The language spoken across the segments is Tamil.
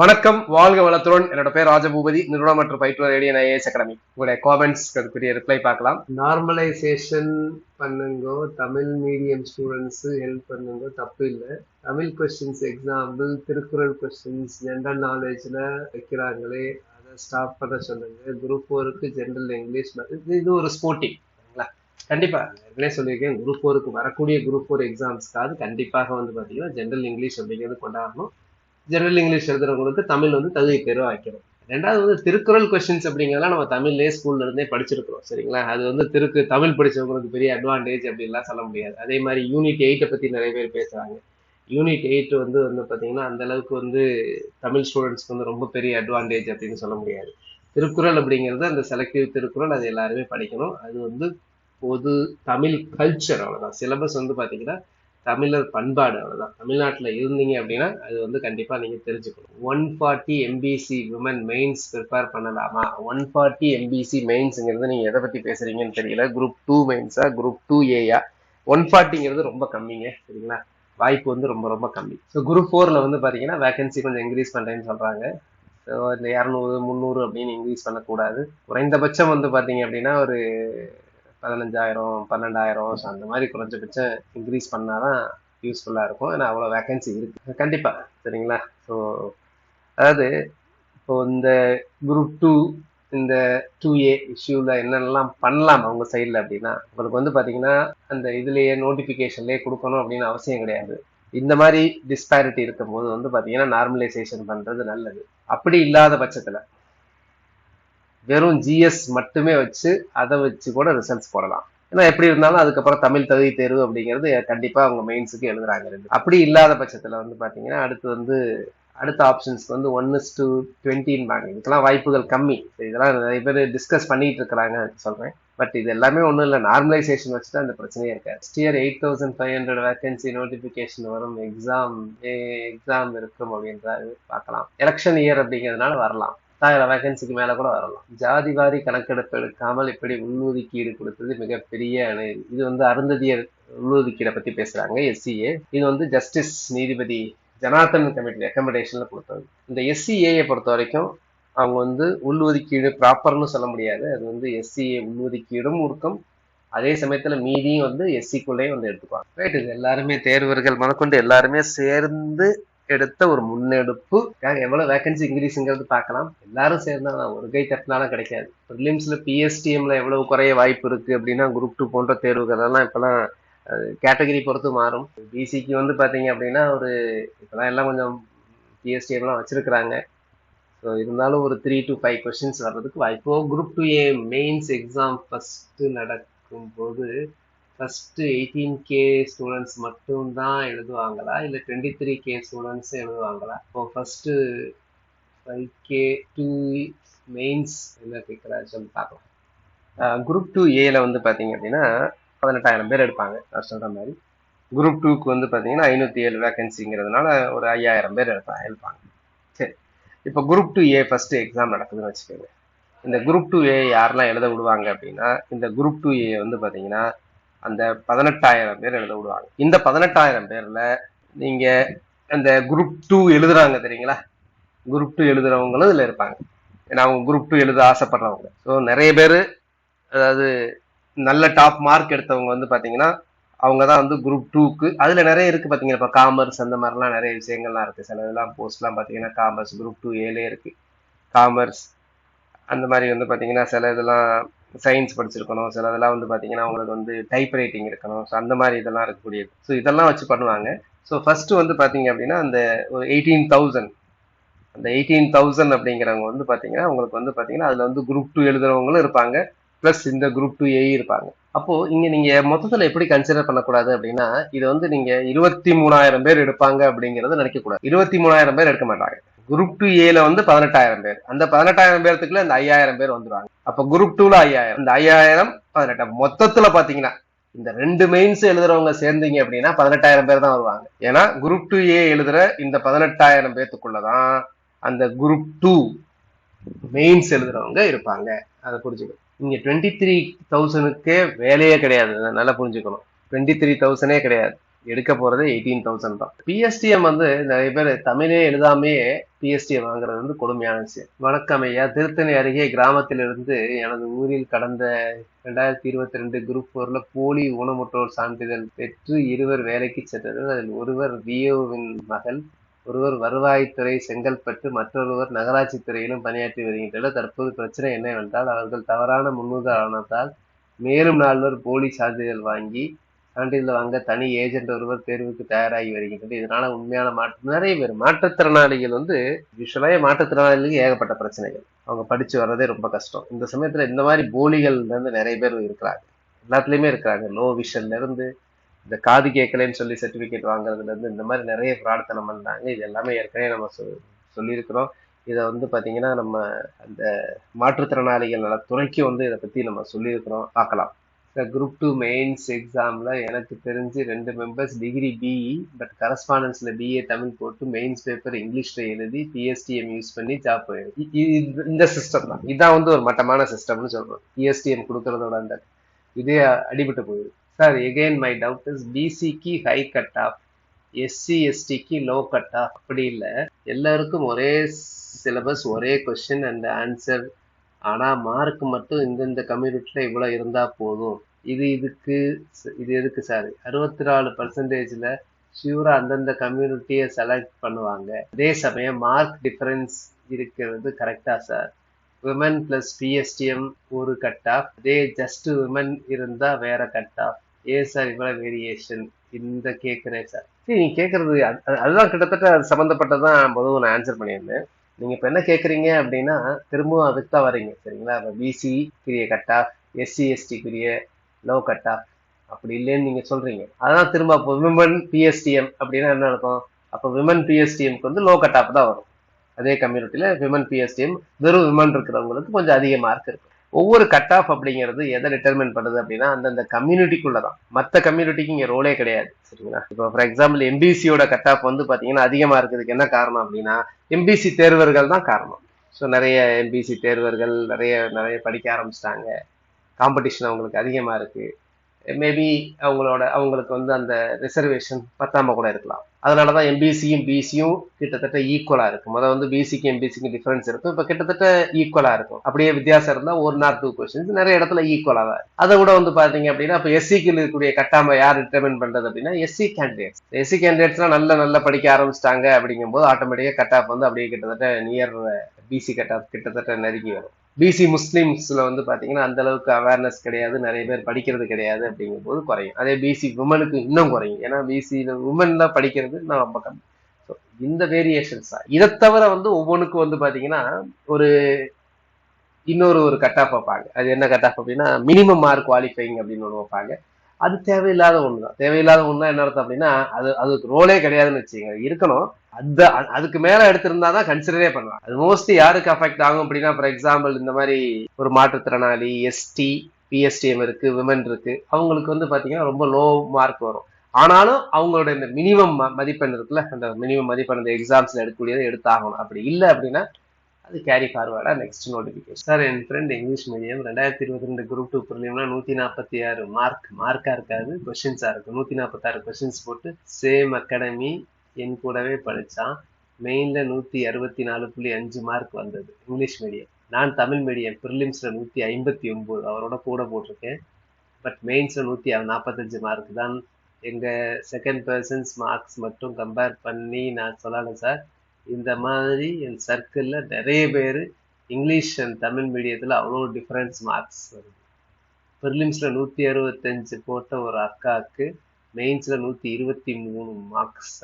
வணக்கம் வாழ்க வளத்துடன். என்னோட பேர் ராஜபூபதி. நிறுவனம் மற்றும் பயிற்றுவர் ரேடியன் ஐஏஎஸ் அகாடமி. உங்களுடைய காமெண்ட்ஸ் அதுக்குரிய ரிப்ளை பார்க்கலாம். நார்மலைசேஷன் பண்ணுங்கோ தமிழ் மீடியம் ஸ்டூடெண்ட்ஸ் ஹெல்ப் பண்ணுங்கோ தப்பு இல்லை. Tamil questions example Thirukkural questions general நாலேஜில் வைக்கிறாங்களே அதை ஸ்டாப் பண்ண சொல்லுங்க. குரூப் ஃபோருக்கு ஜென்ரல் இங்கிலீஷ் இது ஒரு ஸ்போர்ட்டிங் கண்டிப்பா. ஏற்கனவே சொல்லியிருக்கேன் குரூப் ஃபோருக்கு வரக்கூடிய குரூப் ஃபோர் எக்ஸாம்ஸ்க்காவது கண்டிப்பாக வந்து பார்த்தீங்கன்னா ஜென்ரல் இங்கிலீஷ் அப்படிங்கிறது கொண்டாடணும். ஜெனரல் இங்கிலீஷ் எழுதுறவங்களுக்கு தமிழ் வந்து தகுதி தேர்வு வைக்கணும். ரெண்டாவது வந்து திருக்குறள் கொஸ்டின்ஸ் அப்படிங்கிறதெல்லாம் நம்ம தமிழ்லேயே ஸ்கூல்ல இருந்தே படிச்சிருக்கிறோம் சரிங்களா? அது வந்து திருக்கு தமிழ் படிச்சவங்களுக்கு பெரிய அட்வான்டேஜ் அப்படின்லாம் சொல்ல முடியாது. அதே மாதிரி யூனிட் எயிட்டை பற்றி நிறைய பேர் பேசுகிறாங்க யூனிட் எயிட் வந்து வந்து பார்த்தீங்கன்னா அந்த அளவுக்கு வந்து தமிழ் ஸ்டூடெண்ட்ஸ்க்கு வந்து ரொம்ப பெரிய அட்வான்டேஜ் அப்படின்னு சொல்ல முடியாது. திருக்குறள் அப்படிங்கிறது அந்த செலக்டிவ் திருக்குறள் அது எல்லாருமே படிக்கணும். அது வந்து பொது தமிழ் கல்ச்சர் அவ்வளோதான் சிலபஸ் வந்து பார்த்தீங்கன்னா தமிழர் பண்பாடு அவ்வளோதான் தமிழ்நாட்டில் இருந்தீங்க அப்படின்னா அது வந்து கண்டிப்பாக நீங்கள் தெரிஞ்சுக்கணும். One forty MBC women mains prepare பண்ணலாமா? ஒன் ஃபார்ட்டி எம்பிசி மெயின்ஸுங்கிறது நீங்கள் எதை பற்றி பேசுகிறீங்கன்னு தெரியல. குரூப் டூ மெயின்ஸா குரூப் டூ ஏயா ஒன் ஃபார்ட்டிங்கிறது ரொம்ப கம்மிங்க. சரிங்களா? வாய்ப்பு வந்து ரொம்ப ரொம்ப கம்மி. ஸோ குரூப் ஃபோரில் வந்து பார்த்தீங்கன்னா வேகன்சி கொஞ்சம் இன்க்ரீஸ் பண்ணுறேன்னு சொல்கிறாங்க ஸோ இந்த இரநூறு முந்நூறு அப்படின்னு இன்க்ரீஸ் பண்ணக்கூடாது. குறைந்தபட்சம் வந்து பார்த்தீங்க அப்படின்னா ஒரு பதினஞ்சாயிரம் பன்னெண்டாயிரம் ஸோ அந்த மாதிரி குறைஞ்சபட்சம் இன்க்ரீஸ் பண்ணாதான் யூஸ்ஃபுல்லாக இருக்கும். ஏன்னா அவ்வளோ வேக்கன்சி இருக்கு. கண்டிப்பாக சரிங்களா? ஸோ அதாவது இப்போ இந்த குரூப் டூ இந்த டூ ஏ இஷ்யூவில் என்னென்னலாம் பண்ணலாம் அவங்க சைடில் அப்படின்னா உங்களுக்கு வந்து பார்த்தீங்கன்னா அந்த இதுலேயே நோட்டிஃபிகேஷன்லேயே கொடுக்கணும் அப்படின்னு அவசியம் கிடையாது. இந்த மாதிரி டிஸ்பேரிட்டி இருக்கும்போது வந்து பார்த்தீங்கன்னா நார்மலைசேஷன் பண்ணுறது நல்லது. அப்படி இல்லாத பட்சத்தில் வெறும் ஜிஎஸ் மட்டுமே வச்சு அதை வச்சு கூட ரிசல்ட்ஸ் போடலாம். ஏன்னா எப்படி இருந்தாலும் அதுக்கப்புறம் தமிழ் தகுதி தேர்வு அப்படிங்கிறது கண்டிப்பா அவங்க மெயின்ஸுக்கு எழுதுறாங்க அப்படி இல்லாத பட்சத்தில் வந்து பார்த்தீங்கன்னா அடுத்து வந்து அடுத்த ஆப்ஷன்ஸ் வந்து ஒன் இஸ் டூ டுவெண்ட்டின்பாங்க இதுக்கெல்லாம் வாய்ப்புகள் கம்மி. இதெல்லாம் நிறைய பேர் டிஸ்கஸ் பண்ணிட்டு இருக்கிறாங்க சொல்றேன். பட் இது எல்லாமே ஒன்றும் இல்லை. நார்மலைசேஷன் வச்சுட்டு அந்த பிரச்சனையே இருக்காது next year eight thousand five hundred vacancy notification வரும். எக்ஸாம் எக்ஸாம் இருக்கும் அப்படின்றது பார்க்கலாம். எலெக்ஷன் இயர் அப்படிங்கிறதுனால வரலாம். ஆயிரம் வேகன்சிக்கு மேல கூட வரலாம். ஜாதி வாரி கணக்கெடுப்பு எடுக்காமல் இப்படி உள்ஒதுக்கீடு கொடுத்தது மிகப்பெரிய இது வந்து அருந்ததியர் உள்ஒதுக்கீடை பத்தி பேசுறாங்க எஸ்சிஏ இது வந்து ஜஸ்டிஸ் நீதிபதி ஜனார்தன் கமிட்டி ரெக்கமெண்டேஷன்ல கொடுத்தது. இந்த எஸ்சிஏயை பொறுத்த வரைக்கும் அவங்க வந்து உள்ஒதுக்கீடு ப்ராப்பர்னு சொல்ல முடியாது. அது வந்து எஸ்சிஏ உள்ஒதுக்கீடும் இருக்கும் அதே சமயத்துல மீதியும் வந்து எஸ்சிக்குள்ளேயே வந்து எடுத்துப்பாங்க ரைட் இது எல்லாருமே தேர்வர்கள் முதற்கொண்டு எல்லாருமே சேர்ந்து எடுத்த ஒரு முன்னெடுப்பு. எவ்வளவு வேகன்சி இன்க்ரீஸ்ங்கிறது பார்க்கலாம். எல்லாரும் சேர்ந்தா ஒரு கை தட்டினாலும் கிடைக்காது. ப்ரிலிம்ஸ்ல பிஎஸ்டிஎம்ல எவ்வளவு குறைய வாய்ப்பு இருக்கு அப்படின்னா குரூப் டூ போன்ற தேர்வுகள் எல்லாம் இப்பெல்லாம் கேட்டகரி பொறுத்து மாறும். பிசிக்கு வந்து பாத்தீங்க அப்படின்னா ஒரு இப்பெல்லாம் எல்லாம் கொஞ்சம் பிஎஸ்டிஎம்லாம் வச்சிருக்கிறாங்க. ஸோ இருந்தாலும் ஒரு த்ரீ டு ஃபைவ் கொஸ்டின்ஸ் வர்றதுக்கு வாய்ப்பு. Group two A mains exam first நடக்கும் போது ஃபஸ்ட்டு எயிட்டீன் கே ஸ்டூடெண்ட்ஸ் மட்டும்தான் எழுதுவாங்களா? இல்லை டுவெண்ட்டி த்ரீ கே ஸ்டூடெண்ட்ஸ் எழுதுவாங்களா? இப்போ first five K to mains என்ன கேட்குறாரு சொல்லி பார்க்கலாம் குரூப் டூ ஏல வந்து பார்த்தீங்க அப்படின்னா பதினெட்டாயிரம் பேர் எடுப்பாங்க நான் சொல்கிற மாதிரி. குரூப் டூக்கு வந்து பார்த்தீங்கன்னா ஐநூற்றி ஏழு வேகன்சிங்கிறதுனால ஒரு ஐயாயிரம் பேர் எடுப்பாங்க எடுப்பாங்க. சரி. இப்போ group two A first exam நடக்குதுன்னு வச்சுக்கோங்க. இந்த குரூப் டூ ஏ யாரெல்லாம் எழுத விடுவாங்க அப்படின்னா இந்த குரூப் டூ ஏ வந்து பார்த்தீங்கன்னா அந்த பதினெட்டாயிரம் பேர் எழுத விடுவாங்க. இந்த பதினெட்டாயிரம் பேர்ல நீங்க அந்த குரூப் டூ எழுதுறாங்க தெரியுங்களா? குரூப் டூ எழுதுறவங்களும் இதுல இருப்பாங்க. ஏன்னா அவங்க குரூப் டூ எழுத ஆசைப்படுறவங்க. ஸோ நிறைய பேர் அதாவது நல்ல டாப் மார்க் எடுத்தவங்க வந்து பாத்தீங்கன்னா அவங்க தான் வந்து குரூப் டூக்கு அதுல நிறைய இருக்கு பாத்தீங்கன்னா இப்போ காமர்ஸ் அந்த மாதிரிலாம் நிறைய விஷயங்கள்லாம் இருக்கு. சில இதெல்லாம் போஸ்ட்லாம் பாத்தீங்கன்னா காமர்ஸ் குரூப் டூ ஏலே இருக்கு. காமர்ஸ் அந்த மாதிரி வந்து பாத்தீங்கன்னா சில இதெல்லாம் சயின்ஸ் படிச்சிருக்கணும். சில இதெல்லாம் வந்து பார்த்தீங்கன்னா அவங்களுக்கு வந்து டைப் ரைட்டிங் இருக்கணும். ஸோ அந்த மாதிரி இதெல்லாம் இருக்கக்கூடியது ஸோ இதெல்லாம் வச்சு பண்ணுவாங்க. ஸோ ஃபர்ஸ்ட் வந்து பார்த்தீங்க அப்படின்னா அந்த ஒரு எயிட்டீன் தௌசண்ட் அந்த எயிட்டீன் தௌசண்ட் அப்படிங்கிறவங்க வந்து பார்த்தீங்கன்னா உங்களுக்கு வந்து பார்த்தீங்கன்னா அதில் வந்து குரூப் டூ எழுதுறவங்களும் இருப்பாங்க. ப்ளஸ் இந்த குரூப் டூ ஏ இருப்பாங்க. அப்போ இங்க நீங்க மொத்தத்துல எப்படி கன்சிடர் பண்ணக்கூடாது அப்படின்னா இது வந்து நீங்க இருபத்தி மூணாயிரம் பேர் எடுப்பாங்க அப்படிங்கறத நினைக்க கூடாது இருபத்தி மூணாயிரம் பேர் எடுக்க மாட்டாங்க. குரூப் டூ ஏல வந்து பதினெட்டாயிரம் பேர். அந்த பதினெட்டாயிரம் பேர்த்துக்குள்ள இந்த ஐயாயிரம் பேர் வந்துருவாங்க. அப்ப குரூப் டூல ஐயாயிரம். இந்த ஐயாயிரம் பதினெட்டாயிரம் மொத்தத்துல பாத்தீங்கன்னா இந்த ரெண்டு மெயின்ஸ் எழுதுறவங்க சேர்ந்தீங்க அப்படின்னா பதினெட்டாயிரம் பேர் தான் வருவாங்க. ஏன்னா குரூப் டூ ஏ எழுதுற இந்த பதினெட்டாயிரம் பேர்த்துக்குள்ளதான் அந்த குரூப் டூ மெயின்ஸ் எழுதுறவங்க இருப்பாங்க. அதை புரிஞ்சுக்கணும். நீங்க டுவெண்ட்டி த்ரீ தௌசண்ட்க்கே வேலையே கிடையாது. நல்லா புரிஞ்சுக்கணும். டுவெண்ட்டி த்ரீ தௌசண்டே கிடையாது. எடுக்க போறதே எயிட்டீன் தௌசண்ட் தான். பிஎஸ்டிஎம் வந்து நிறைய பேர் தமிழே எழுதாமையே பிஎஸ்டிஎம் வாங்குறது வந்து கொடுமையான விஷயம் வணக்கம் ஐயா. திருத்தணி அருகே கிராமத்திலிருந்து எனது ஊரில் கடந்த ரெண்டாயிரத்தி இருபத்தி ரெண்டு குரூப் போர்ல போலி ஊனமுற்றோர் சான்றிதழ் பெற்று இருவர் வேலைக்கு சென்றனர் அதில் ஒருவர் விஓவின் மகள் ஒருவர் வருவாய்த்துறை செங்கல்பட்டு மற்றொருவர் நகராட்சி துறையிலும் பணியாற்றி வருகின்றனர். தற்போது பிரச்சனை என்னவென்றால் அவர்கள் தவறான முன்னுதாரணத்தால் மேலும் நால்வர் போலி சான்றிதழ் வாங்கி சான்றிதழ் வாங்க தனி ஏஜென்ட் ஒருவர் தேர்வுக்கு தயாராகி வருகின்றது இதனால உண்மையான மாற்று நிறைய பேர் மாற்றுத்திறனாளிகள் வந்து யூஸ்வலாக மாற்றுத்திறனாளிகளுக்கு ஏகப்பட்ட பிரச்சனைகள். அவங்க படிச்சு வர்றதே ரொம்ப கஷ்டம். இந்த சமயத்துல இந்த மாதிரி போலிகள் இருந்து நிறைய பேர் இருக்கிறாங்க. எல்லாத்துலயுமே இருக்கிறாங்க. லோ விஷன்ல இருந்து இந்த காது கேட்கலன்னு சொல்லி சர்டிபிகேட் வாங்குறதுல இருந்து இந்த மாதிரி நிறைய ஃப்ராட்தனம் பண்ணாங்க இது எல்லாமே ஏற்கனவே நம்ம சொல் சொல்லியிருக்கிறோம். இதை வந்து பார்த்தீங்கன்னா நம்ம அந்த மாற்றுத்திறனாளிகள் நலத்துறைக்கு வந்து இதை பற்றி நம்ம சொல்லியிருக்கிறோம். பார்க்கலாம். இந்த குரூப் டூ மெயின்ஸ் எக்ஸாமில் எனக்கு தெரிஞ்சு ரெண்டு மெம்பர்ஸ் டிகிரி பிஇ பட் கரஸ்பாண்டன்ஸில் பிஏ தமிழ் போட்டு மெயின்ஸ் பேப்பர் இங்கிலீஷில் எழுதி பிஎஸ்டிஎம் யூஸ் பண்ணி ஜாப் போயிடும் இந்த சிஸ்டம் தான். இதான் வந்து ஒரு மட்டமான சிஸ்டம்னு சொல்கிறோம் பிஎஸ்டிஎம் கொடுக்கறதோட அந்த இதே அடிபட்டு போயிடும் sir again my doubt is பிசிக்கு ஹை கட் ஆஃப் எஸ்சி எஸ்டிக்கு லோ கட் ஆஃப் அப்படி இல்லை. எல்லாருக்கும் ஒரே சிலபஸ் ஒரே கொஸ்டின் அண்ட் ஆன்சர் ஆனால் மார்க் மட்டும் இந்தந்த கம்யூனிட்டியில் இவ்வளோ இருந்தால் போதும். இது இதுக்கு இது எதுக்கு சார் அறுபத்தி நாலு பர்சன்டேஜில் ஷியூராக அந்தந்த கம்யூனிட்டியை செலக்ட் பண்ணுவாங்க. அதே சமயம் மார்க் டிஃபரன்ஸ் இருக்கிறது கரெக்டாக சார் விமன் ப்ளஸ் பிஎஸ்டிஎம் ஒரு கட் ஆஃப் அதே ஜஸ்ட் விமன் இருந்தால் வேற கட் ஆஃப் ஏ சார் இவ்வளோ வேரியேஷன் இந்த கேட்குறேன் சார் சரி நீ கேட்குறது அது- அதுதான் கிட்டத்தட்ட சம்மந்தப்பட்டதான் பொதுவாக நான் ஆன்சர் பண்ணியிருந்தேன். நீங்க இப்ப என்ன கேக்குறீங்க அப்படின்னா திரும்பவும் அதுக்கு தான் வரீங்க சரிங்களா? இப்ப பிசி கிரிய கட் ஆஃப் எஸ்சி எஸ்டிக்குரிய லோ கட் ஆஃப் அப்படி இல்லைன்னு நீங்க சொல்றீங்க. அதான் திரும்ப அப்போ விமன் பிஎஸ்டிஎம் அப்படின்னா என்ன நடக்கும் அப்போ விமன் பிஎஸ்டிஎம்க்கு வந்து லோ கட் ஆஃப் தான் வரும். அதே கம்யூனிட்டியில விமன் பிஎஸ்டிஎம் வெறும் விமன் இருக்கிறவங்களுக்கு கொஞ்சம் அதிக மார்க் இருக்கும் ஒவ்வொரு கட் ஆஃப் அப்படிங்கிறது எதை டிட்டர்மின் பண்ணுது அப்படின்னா அந்தந்த கம்யூனிட்டிக்குள்ள தான் மற்ற கம்யூனிட்டிக்கு இங்கே ரோலே கிடையாது சரிங்களா? இப்போ ஃபார் எக்ஸாம்பிள் எம்பிசியோட கட் ஆஃப் வந்து பார்த்தீங்கன்னா அதிகமாக இருக்கிறதுக்கு என்ன காரணம் அப்படின்னா எம்பிசி தேர்வர்கள் தான் காரணம். ஸோ நிறைய எம்பிசி தேர்வர்கள் நிறைய நிறைய படிக்க ஆரம்பிச்சிட்டாங்க. காம்படிஷன் அவங்களுக்கு அதிகமாக இருக்குது மேபி அவங்களோட அவங்களுக்கு வந்து அந்த ரிசர்வேஷன் பத்தாம கூட இருக்கலாம். அதனால தான் எம்பிசியும் பிசியும் கிட்டத்தட்ட ஈக்குவலாக இருக்கும். முதல்ல வந்து பிசிக்கு எம்பிசிக்கு டிஃபரன்ஸ் இருக்கும். இப்போ கிட்டத்தட்ட ஈக்குவலாக இருக்கும். அப்படியே வித்தியாசம் இருந்தால் ஒரு நார் டூ கொஸ்டின்ஸ் நிறைய இடத்துல ஈக்குவலாக தான் அதை கூட வந்து பார்த்தீங்க அப்படின்னா இப்போ எஸ்சிக்கு இருக்கக்கூடிய கட்டாம யார் டிட்டர்மின் பண்ணுறது அப்படின்னா எஸ்சி கேண்டிடேட்ஸ் எஸ்சி கேண்டிடேட்ஸ்லாம் நல்ல நல்லா படிக்க ஆரம்பிச்சிட்டாங்க அப்படிங்கும்போது ஆட்டோமேட்டிக்காக கட் ஆஃப் வந்து அப்படியே கிட்டத்தட்ட நியர் பிசி கட் ஆஃப் கிட்டத்தட்ட நெருங்கி வரும். பிசி முஸ்லீம்ஸில் வந்து பார்த்தீங்கன்னா அந்த அளவுக்கு அவேர்னஸ் கிடையாது. நிறைய பேர் படிக்கிறது கிடையாது அப்படிங்கும்போது குறையும். அதே பிசி உமனுக்கு இன்னும் குறையும். ஏன்னா பிசியில் உமன்ல படிக்கிறது நான் ரொம்ப கம்மி. ஸோ இந்த வேரியேஷன்ஸ் தான். இதை தவிர வந்து ஒவ்வொன்றுக்கும் வந்து பார்த்தீங்கன்னா ஒரு இன்னொரு ஒரு கட் ஆஃப் வைப்பாங்க. அது என்ன கட் ஆஃப் அப்படின்னா மினிமம் மார்க் குவாலிஃபைங் அப்படின்னு ஒன்று வைப்பாங்க. அது தேவையில்லாத ஒன்று தான் தேவையில்லாத ஒன்று என்ன அர்த்தம் அப்படின்னா அது அதுக்கு ரோலே கிடையாதுன்னு வச்சுங்க இருக்கணும். அந்த அதுக்கு மேல எடுத்திருந்தா தான் கன்சிடரே பண்ணலாம். அது மோஸ்ட்லி யாருக்கு அஃபெக்ட் ஆகும் அப்படின்னா ஃபார் எக்ஸாம்பிள் இந்த மாதிரி ஒரு மாற்றுத்திறனாளி எஸ்டி பிஎஸ்டிஎம் இருக்கு விமன் இருக்கு. அவங்களுக்கு வந்து பாத்தீங்கன்னா ரொம்ப லோ மார்க் வரும். ஆனாலும் அவங்களோட இந்த மினிமம் மதிப்பெண் இருக்குல்ல அந்த மினிமம் மதிப்பெண் அந்த எக்ஸாம்ஸ்ல எடுக்கக்கூடியதை எடுத்தாகணும். அப்படி இல்லை அப்படின்னா அது கேரி ஃபார்வர்டா நெக்ஸ்ட் நோட்டிஃபிகேஷன் சார் என் ஃப்ரெண்ட் இங்கிலீஷ் மீடியம் ரெண்டாயிரத்தி இருபத்தி ரெண்டு குரூப் டூ ப்ரிலிம்னா நூத்தி நாற்பத்தி ஆறு மார்க் மார்க்கா இருக்காது கொஸ்டின்ஸா இருக்கும் நூத்தி நாற்பத்தாறு கொஸ்டின்ஸ் போட்டு சேம் அகாடமி என் கூடவே படிச்சான் மெயின்ல நூத்தி அறுபத்தி நாலு புள்ளி அஞ்சு மார்க் வந்தது இங்கிலீஷ் மீடியம் நான் தமிழ் மீடியம் ப்ரிலிம்ஸ்ல நூத்தி ஐம்பத்தி ஒன்பது அவரோட கூட போட்டிருக்கேன். பட் மெயின்ஸ்ல நூத்தி நாற்பத்தஞ்சு மார்க் தான். எங்க செகண்ட் பர்சன்ஸ் மார்க்ஸ் மட்டும் கம்பேர் பண்ணி நான் சொல்லலை சார் இந்த மாதிரி என் சர்க்கிளில் நிறைய பேர் இங்கிலீஷ் அண்ட் தமிழ் மீடியத்தில் அவ்வளோ டிஃப்ரென்ஸ் மார்க்ஸ் வருது. ப்ரிலிம்ஸில் நூற்றி அறுபத்தஞ்சு போட்ட ஒரு அக்காவுக்கு மெயின்ஸில் நூற்றி இருபத்தி மூணு மார்க்ஸ்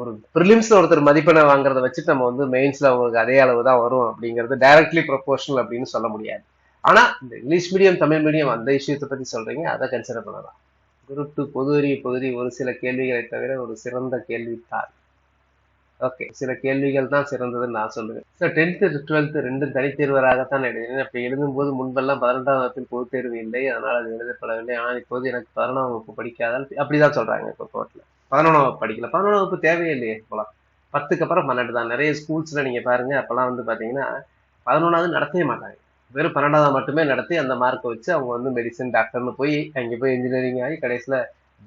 ஒரு ப்ரிலிம்ஸில் ஒருத்தர் மதிப்பெண்ணை வாங்குறத வச்சுட்டு நம்ம வந்து மெயின்ஸில் அவங்களுக்கு அதே அளவு தான் வரும் அப்படிங்கிறது டைரக்ட்லி ப்ரொபோஷனல் அப்படின்னு சொல்ல முடியாது. ஆனால் இந்த இங்கிலீஷ் மீடியம் தமிழ் மீடியம் அந்த விஷயத்தை பற்றி சொல்கிறீங்க அதை கன்சிடர் பண்ணலாம். குரூப் டூ பொது அறிவு பகுதி ஒரு சில கேள்விகளை தவிர ஒரு சிறந்த கேள்வித்தாள். ஓகே சில கேள்விகள் தான் சிறந்ததுன்னு நான் சொல்லுவேன். சார் டென்த்து டுவெல்த்து ரெண்டும் தனித்தேர்வராகத்தான் எழுதினேன். அப்படி எழுதும்போது முன்பெல்லாம் பதினெட்டாம் வகுப்பில் பொது தேர்வு இல்லை. அதனால் அது எழுதப்படவில்லை. ஆனால் இப்போது எனக்கு பதினொன்றாம் வகுப்பு படிக்காதால் அப்படிதான் சொல்றாங்க இப்போ கோர்ட்டில் பதினொன்றாம் வகுப்பு படிக்கல. பதினொன்றாம் வகுப்பு தேவையில்லையே போலாம் பத்துக்கு அப்புறம் பன்னெண்டு தான். நிறைய ஸ்கூல்ஸில் நீங்கள் பாருங்கள் அப்போல்லாம் வந்து பார்த்தீங்கன்னா பதினொன்றாவது நடத்தவே மாட்டாங்க. வெறும் பன்னெண்டாவது மட்டுமே நடத்தி அந்த மார்க்கை வச்சு அவங்க வந்து மெடிசன் டாக்டர்னு போய் அங்கே போய் இன்ஜினியரிங் ஆகி கடைசியில்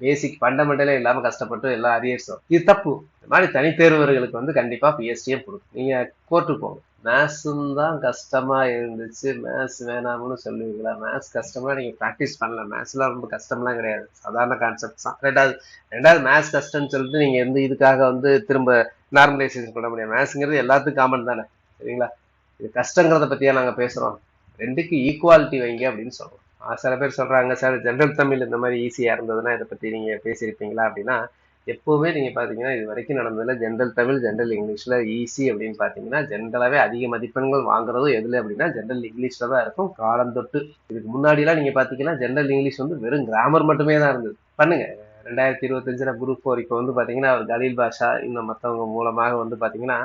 பேசிக் ஃபண்டமெண்டலே இல்லாமல் கஷ்டப்பட்டு எல்லா அரியர்ஸும் இது தப்பு. இந்த மாதிரி தனித்தேர்வர்களுக்கு வந்து கண்டிப்பாக பிஎஸ்டியே கொடுக்கும் நீங்கள் கோர்ட்டுக்கு போங்க. மேத்ஸும் தான் கஷ்டமாக இருந்துச்சு. மேத்ஸ் வேணாம்னு சொல்லுவீங்களா? மேத்ஸ் கஷ்டமாக நீங்கள் ப்ராக்டிஸ் பண்ணல. மேத்ஸ்லாம் ரொம்ப கஷ்டம்லாம் கிடையாது. சாதாரண கான்செப்ட் தான். ரெண்டாவது ரெண்டாவது மேத்ஸ் கஷ்டம்னு சொல்லிட்டு நீங்கள் எந்த இதுக்காக வந்து திரும்ப நார்மலைசேஷன் பண்ண முடியாது. மேத்ஸுங்கிறது எல்லாத்துக்கும் காமன் தானே. சரிங்களா? இது கஷ்டங்கிறத பற்றியா நாங்கள் பேசுகிறோம் ரெண்டுக்கு ஈக்குவாலிட்டி வைங்க அப்படின்னு சொல்கிறோம் சில பேர் சொல்றாங்க சார் ஜென்ரல் தமிழ் இந்த மாதிரி ஈஸியா இருந்ததுன்னா இதை பத்தி நீங்க பேசியிருப்பீங்களா? அப்படின்னா எப்பவுமே நீங்க பாத்தீங்கன்னா இது வரைக்கும் நடந்ததுல ஜென்ரல் தமிழ் ஜென்ரல் இங்கிலீஷ்ல ஈஸி அப்படின்னு பாத்தீங்கன்னா ஜென்ரலாவே அதிக மதிப்பெண்கள் வாங்குறதும் எதுல அப்படின்னா ஜென்ரல் இங்கிலீஷ்ல தான் இருக்கும். காலம் தொட்டு இதுக்கு முன்னாடி எல்லாம் நீங்க பாத்தீங்கன்னா ஜென்ரல் இங்கிலீஷ் வந்து வெறும் கிராமர் மட்டுமே தான் இருந்தது. பண்ணுங்க. ரெண்டாயிரத்தி இருபத்தஞ்சுல குரூப் ஃபோர் இப்போ வந்து பாத்தீங்கன்னா அவர் கலீல் பாஷா இன்னும் மற்றவங்க மூலமாக வந்து பாத்தீங்கன்னா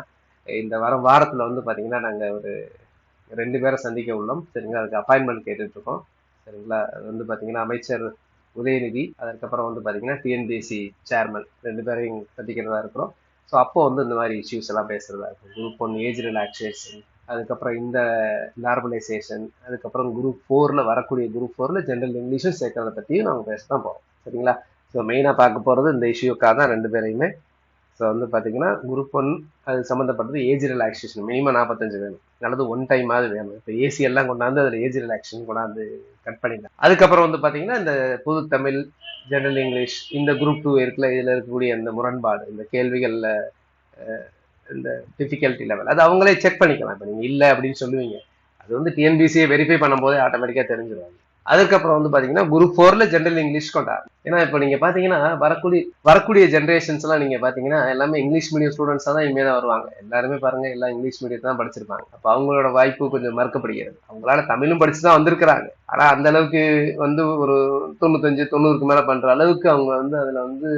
இந்த வாரம் வாரத்துல வந்து பாத்தீங்கன்னா நாங்க ஒரு ரெண்டு பேரை சந்திக்க உள்ளோம். சரிங்களா? அதுக்கு அப்பாயின்மெண்ட் கேட்டுட்டு இருக்கோம். சரிங்களா? அது வந்து பார்த்தீங்கன்னா அமைச்சர் உதயநிதி அதுக்கப்புறம் வந்து பார்த்தீங்கன்னா டிஎன்பிஎஸ்சி சேர்மன். ரெண்டு பேரையும் சந்திக்கிறதா இருக்கிறோம். ஸோ அப்போ வந்து இந்த மாதிரி இஷ்யூஸ் எல்லாம் பேசுறதா இருக்கும். குரூப் ஒன் ஏஜ் ரிலாக்ஸேஷன் அதுக்கப்புறம் இந்த நார்மலைசேஷன் அதுக்கப்புறம் குரூப் ஃபோரில் வரக்கூடிய குரூப் ஃபோரில் ஜென்ரல் இங்கிலீஷும் சேர்க்கறத பற்றியும் நாங்கள் பேச தான் போகிறோம் சரிங்களா ஸோ மெயினாக பார்க்க போகிறது இந்த இஷ்யூக்காக தான் ரெண்டு பேரையுமே ஸோ வந்து பார்த்தீங்கன்னா குரூப் ஒன் அது சம்மந்தப்பட்டது ஏஜ் ரிலாக்ஸேஷன் மினிமம் நாற்பத்தஞ்சு வேணும். அல்லது ஒன் டைமாவது வேணும். இப்போ ஏசி எல்லாம் கொண்டாந்து அதில் ஏஜ் ரிலாக்ஸேஷன் கொண்டாந்து கட் பண்ணிடலாம். அதுக்கப்புறம் வந்து பார்த்தீங்கன்னா இந்த புது தமிழ் ஜெனரல் இங்கிலீஷ் இந்த குரூப் டூ இருக்குல்ல இதில் இருக்கக்கூடிய இந்த முரண்பாடு இந்த கேள்விகளில் இந்த டிஃபிகல்ட்டி லெவல் அது அவங்களே செக் பண்ணிக்கலாம். இப்போ நீங்கள் இல்லை அப்படின்னு சொல்லுவீங்க. அது வந்து டிஎன்பிசியை வெரிஃபை பண்ணும்போதே ஆட்டோமேட்டிக்காக தெரிஞ்சிருவாங்க. அதுக்கப்புறம் வந்து பாத்தீங்கன்னா குரூப் ஃபோர்ல ஜென்ரல் இங்கிலீஷ் கொண்டாரு ஏன்னா இப்போ நீங்க பாத்தீங்கன்னா வரக்கூடிய வரக்கூடிய ஜென்ரேஷன்ஸ் எல்லாம் நீங்க பாத்தீங்கன்னா எல்லாமே இங்கிலீஷ் மீடியம் ஸ்டூடெண்ட்ஸ் தான் இனிமே தான் வருவாங்க. எல்லாருமே பாருங்க எல்லாம் இங்கிலீஷ் மீடியம் தான் படிச்சிருப்பாங்க. அப்ப அவங்களோட வாய்ப்பு கொஞ்சம் மறுக்கப்படுகிறது. அவங்களால தமிழும் படிச்சு தான் வந்திருக்கிறாங்க. ஆனா அந்த அளவுக்கு வந்து ஒரு தொண்ணூத்தஞ்சு தொண்ணூறுக்கு மேல பண்ற அளவுக்கு அவங்க வந்து அதுல வந்து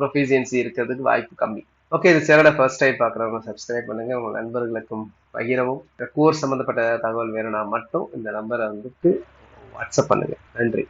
ப்ரொஃபிஷியன்சி இருக்கிறதுக்கு வாய்ப்பு கம்மி. ஓகே இது சேனலை ஃபர்ஸ்ட் டைம் பார்க்குறவங்க சப்ஸ்கிரைப் பண்ணுங்க. உங்க நண்பர்களுக்கும் பகிரவும். கோர்ஸ் சம்மந்தப்பட்ட தகவல் வேணும்னா மட்டும் இந்த நம்பரை வந்துட்டு வாட்ஸ்அப் பண்ணுங்க. நன்றி.